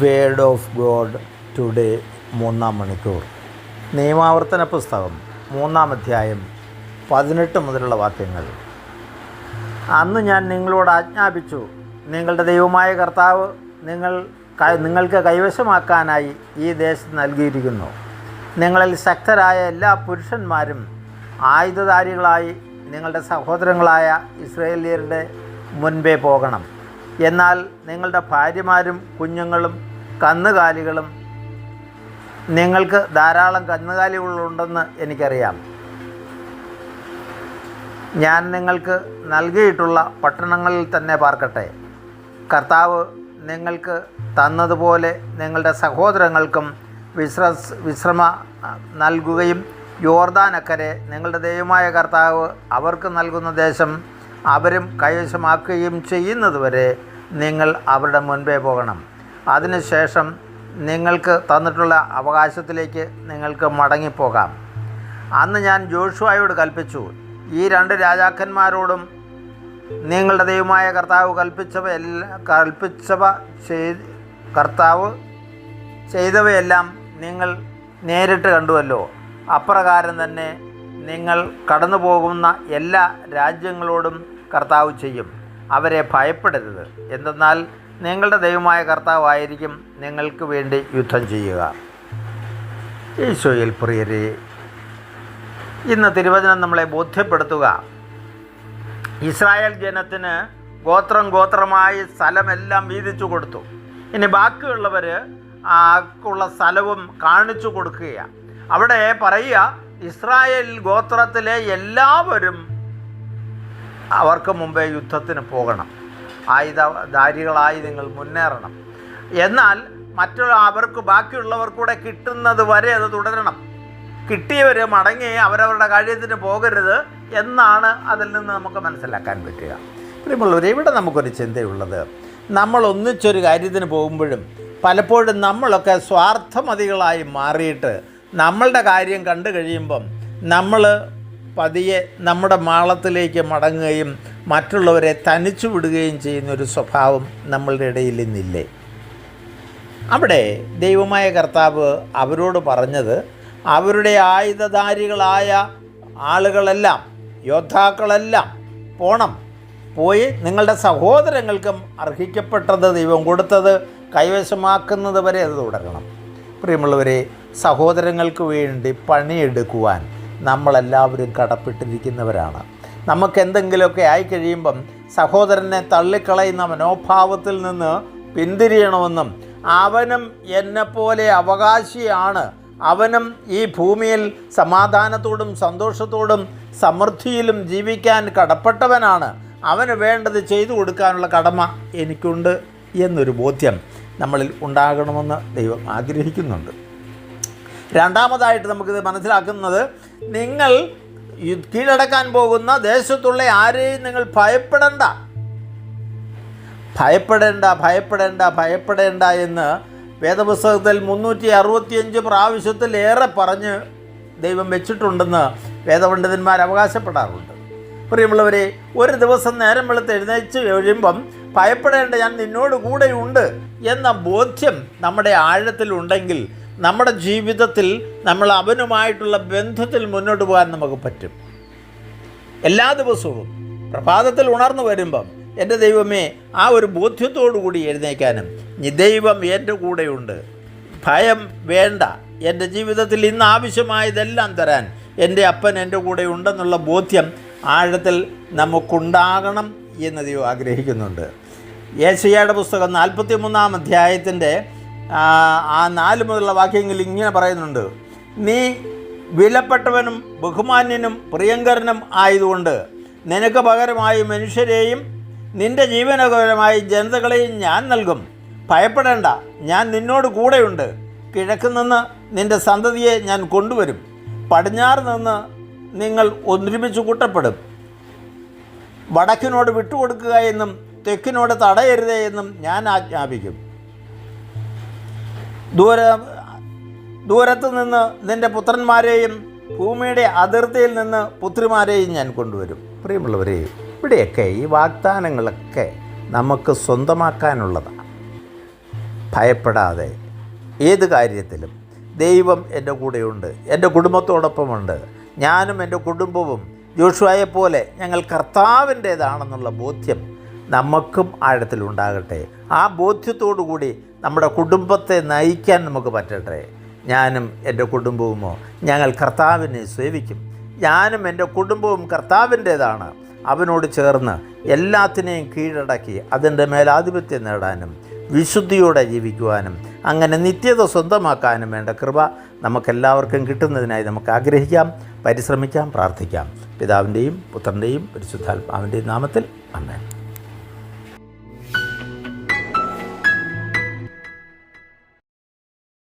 Word of God today മൂന്നാം മണിക്കൂർ. നിയമാവർത്തന പുസ്തകം മൂന്നാം അധ്യായം പതിനെട്ട് മുതലുള്ള വാക്യങ്ങൾ. അന്ന് ഞാൻ നിങ്ങളോട് ആജ്ഞാപിച്ചു നിങ്ങളുടെ ദൈവമായ കർത്താവ് നിങ്ങൾ നിങ്ങൾക്ക് കൈവശമാക്കാനായി ഈ ദേശത്ത് നൽകിയിരിക്കുന്നു. നിങ്ങളിൽ ശക്തരായ എല്ലാ പുരുഷന്മാരും ആയുധധാരികളായി നിങ്ങളുടെ സഹോദരങ്ങളായ ഇസ്രയേലിയരുടെ മുൻപേ പോകണം. എന്നാൽ നിങ്ങളുടെ ഭാര്യമാരും കുഞ്ഞുങ്ങളും കന്നുകാലികളും നിങ്ങൾക്ക് ധാരാളം കന്നുകാലികളുണ്ടെന്ന് എനിക്കറിയാം. ഞാൻ നിങ്ങൾക്ക് നൽകിയിട്ടുള്ള പട്ടണങ്ങളിൽ തന്നെ പാർക്കട്ടെ. കർത്താവ് നിങ്ങൾക്ക് തന്നതുപോലെ നിങ്ങളുടെ സഹോദരങ്ങൾക്കും വിശ്രസ് വിശ്രമ നൽകുകയും യോർദാനക്കരെ നിങ്ങളുടെ ദൈവമായ കർത്താവ് അവർക്ക് നൽകുന്ന ദേശം അവരും കൈവശമാക്കുകയും ചെയ്യുന്നതുവരെ നിങ്ങൾ അവരുടെ മുൻപേ പോകണം. അതിനുശേഷം നിങ്ങൾക്ക് തന്നിട്ടുള്ള അവകാശത്തിലേക്ക് നിങ്ങൾക്ക് മടങ്ങിപ്പോകാം. അന്ന് ഞാൻ ജോഷുവായോട് കൽപ്പിച്ചു ഈ രണ്ട് രാജാക്കന്മാരോടും നിങ്ങളുടെ ദൈവമായ കർത്താവ് കൽപ്പിച്ചവ എല്ലാ കൽപ്പിച്ചവ ചെയ്ത് കർത്താവ് ചെയ്തവയെല്ലാം നിങ്ങൾ നേരിട്ട് കണ്ടുവല്ലോ. അപ്രകാരം തന്നെ നിങ്ങൾ കടന്നു പോകുന്ന എല്ലാ രാജ്യങ്ങളോടും കർത്താവ് ചെയ്യും. അവരെ ഭയപ്പെടരുത്. എന്തെന്നാൽ നിങ്ങളുടെ ദൈവമായ കർത്താവായിരിക്കും നിങ്ങൾക്ക് വേണ്ടി യുദ്ധം ചെയ്യുക. ഈശോയിൽ പ്രിയരെ ഇന്ന് തിരുവചനം നമ്മളെ ബോധ്യപ്പെടുത്തുക. ഇസ്രായേൽ ജനത്തിന് ഗോത്രം ഗോത്രമായി സ്ഥലമെല്ലാം വീതിച്ചു കൊടുത്തു. ഇനി ബാക്കിയുള്ളവർ ആക്കുള്ള സ്ഥലവും കാണിച്ചു കൊടുക്കുകയാണ്. അവിടെ പറയുക ഇസ്രായേൽ ഗോത്രത്തിലെ എല്ലാവരും അവർക്ക് മുമ്പേ യുദ്ധത്തിന് പോകണം. ആയുധധാരികളായി നിങ്ങൾ മുന്നേറണം. എന്നാൽ മറ്റുള്ള അവർക്ക് ബാക്കിയുള്ളവർക്കൂടെ കിട്ടുന്നത് വരെ അത് തുടരണം. കിട്ടിയവർ മടങ്ങി അവരവരുടെ കാര്യത്തിന് പോകരുത് എന്നാണ് അതിൽ നിന്ന് നമുക്ക് മനസ്സിലാക്കാൻ പറ്റുക. പ്രിയമുള്ളവർ ഇവിടെ നമുക്കൊരു ചിന്തയുള്ളത്. നമ്മൾ ഒന്നിച്ചൊരു കാര്യത്തിന് പോകുമ്പോഴും പലപ്പോഴും നമ്മളൊക്കെ സ്വാർത്ഥമതികളായി മാറിയിട്ട് നമ്മളുടെ കാര്യം കണ്ടു കഴിയുമ്പം നമ്മൾ പതിയെ നമ്മുടെ മാളത്തിലേക്ക് മടങ്ങുകയും മറ്റുള്ളവരെ തനിച്ചു വിടുകയും ചെയ്യുന്നൊരു സ്വഭാവം നമ്മളുടെ ഇടയിൽ ഇന്നില്ലേ? അവിടെ ദൈവമായ കർത്താവ് അവരോട് പറഞ്ഞത് അവരുടെ ആയുധധാരികളായ ആളുകളെല്ലാം യോദ്ധാക്കളെല്ലാം പോണം. പോയി നിങ്ങളുടെ സഹോദരങ്ങൾക്കും അർഹിക്കപ്പെട്ടത് ദൈവം കൊടുത്തത് കൈവശമാക്കുന്നത് വരെ അത് തുടരണം. പ്രിയമുള്ളവരെ സഹോദരങ്ങൾക്ക് വേണ്ടി പണിയെടുക്കുവാൻ നമ്മളെല്ലാവരും കടപ്പെട്ടിരിക്കുന്നവരാണ്. നമുക്ക് എന്തെങ്കിലുമൊക്കെ ആയിക്കഴിയുമ്പം സഹോദരനെ തള്ളിക്കളയുന്ന മനോഭാവത്തിൽ നിന്ന് പിന്തിരിയണമെന്നും അവനും എന്നെപ്പോലെ അവകാശിയാണ്. അവനും ഈ ഭൂമിയിൽ സമാധാനത്തോടും സന്തോഷത്തോടും സമൃദ്ധിയിലും ജീവിക്കാൻ കടപ്പെട്ടവനാണ്. അവന് വേണ്ടത് ചെയ്തു കൊടുക്കാനുള്ള കടമ എനിക്കുണ്ട് എന്നൊരു ബോധ്യം നമ്മളിൽ ഉണ്ടാകണമെന്ന് ദൈവം ആഗ്രഹിക്കുന്നുണ്ട്. രണ്ടാമതായിട്ട് നമുക്കിത് മനസ്സിലാക്കുന്നത് നിങ്ങൾ കീഴടക്കാൻ പോകുന്ന ദേശത്തുള്ള ആരെയും നിങ്ങൾ ഭയപ്പെടണ്ട. ഭയപ്പെടേണ്ട ഭയപ്പെടേണ്ട ഭയപ്പെടേണ്ട എന്ന് വേദപുസ്തകത്തിൽ മുന്നൂറ്റി അറുപത്തിയഞ്ച് പ്രാവശ്യത്തിലേറെ പറഞ്ഞ് ദൈവം വെച്ചിട്ടുണ്ടെന്ന് വേദപണ്ഡിതന്മാർ അവകാശപ്പെടാറുണ്ട്. പ്രിയമുള്ളവരെ ഒരു ദിവസം നേരം വെളുത്ത് എഴുന്നേച്ച് കഴിയുമ്പം ഭയപ്പെടേണ്ട ഞാൻ നിന്നോട് കൂടെയുണ്ട് എന്ന ബോധ്യം നമ്മുടെ ആഴത്തിലുണ്ടെങ്കിൽ നമ്മുടെ ജീവിതത്തിൽ നമ്മൾ അവനുമായിട്ടുള്ള ബന്ധത്തിൽ മുന്നോട്ട് പോകാൻ നമുക്ക് പറ്റും. എല്ലാ ദിവസവും പ്രഭാതത്തിൽ ഉണർന്നു വരുമ്പം എന്റെ ദൈവമേ ആ ഒരു കൂടി എഴുന്നേക്കാനും "ഇനി ദൈവം എന്റെ കൂടെയുണ്ട്. ഭയം വേണ്ട. എന്റെ ജീവിതത്തിൽ ഇന്ന് ആവശ്യമായതെല്ലാം തരാൻ എന്റെ അപ്പൻ എന്റെ കൂടെ ഉണ്ടെന്നുള്ള ബോധ്യം ആഴത്തിൽ നമുക്കുണ്ടാകണം എന്ന് ദൈവം ആഗ്രഹിക്കുന്നുണ്ട്. യേശയ്യയുടെ പുസ്തകം നാൽപ്പത്തി മൂന്നാം അധ്യായത്തിന്റെ ആ, നാല് മുതലുള്ള വാക്യങ്ങളിൽ ഇങ്ങനെ പറയുന്നുണ്ട്. നീ വിലപ്പെട്ടവനും ബഹുമാന്യനും പ്രിയങ്കരനും ആയതുകൊണ്ട് നിനക്ക് പകരമായി മനുഷ്യരെയും നിന്റെ ജീവനകരമായി ജനതകളെയും ഞാൻ നൽകും. ഭയപ്പെടേണ്ട ഞാൻ നിന്നോട് കൂടെയുണ്ട്. കിഴക്ക് നിന്ന് നിന്റെ സന്തതിയെ ഞാൻ കൊണ്ടുവരും. പടിഞ്ഞാറ് നിന്ന് നിങ്ങൾ ഒരുമിച്ച് കൂട്ടപ്പെടും. വടക്കിനോട് വിട്ടുകൊടുക്കുക എന്നും തെക്കിനോട് തടയരുതേ എന്നും ഞാൻ ആജ്ഞാപിക്കും. ദൂര ദൂരത്ത് നിന്ന് നിന്റെ പുത്രന്മാരെയും ഭൂമിയുടെ അതിർത്തിയിൽ നിന്ന് പുത്രിമാരെയും ഞാൻ കൊണ്ടുവരും. പ്രിയമുള്ളവരെ ഇവിടെയൊക്കെ ഈ വാഗ്ദാനങ്ങളൊക്കെ നമുക്ക് സ്വന്തമാക്കാനുള്ളതാണ്. ഭയപ്പെടാതെ ഏത് കാര്യത്തിലും ദൈവം എന്റെ കൂടെയുണ്ട് എന്റെ കുടുംബത്തോടൊപ്പമുണ്ട് ഞാനും എന്റെ കുടുംബവും ജോഷുവായെപ്പോലെ ഞങ്ങൾ കർത്താവിന്റേതാണെന്നുള്ള ബോധ്യം നമുക്കും ആഴത്തിലുണ്ടാകട്ടെ. ആ കൂടി നമ്മുടെ കുടുംബത്തെ നയിക്കാൻ നമുക്ക് പറ്റട്ടെ. ഞാനും എന്റെ കുടുംബവുമോ? ഞങ്ങൾ കർത്താവിനെ സേവിക്കും. ഞാനും എന്റെ കുടുംബവും കർത്താവിന്റേതാണ്. അവനോട് ചേർന്ന് എല്ലാത്തിനെയും കീഴടക്കി അതിന്റെ മേലാധിപത്യം നേടാനും വിശുദ്ധിയോടെ ജീവിക്കുവാനും അങ്ങനെ നിത്യത സ്വന്തമാക്കാനും വേണ്ട കൃപ നമുക്കെല്ലാവർക്കും കിട്ടുന്നതിനായി നമുക്ക് ആഗ്രഹിക്കാം പരിശ്രമിക്കാം പ്രാർത്ഥിക്കാം. പിതാവിന്റെയും പുത്രന്റെയും പരിശുദ്ധാത്മാവിന്റെയും നാമത്തിൽ. അമ്മേൻ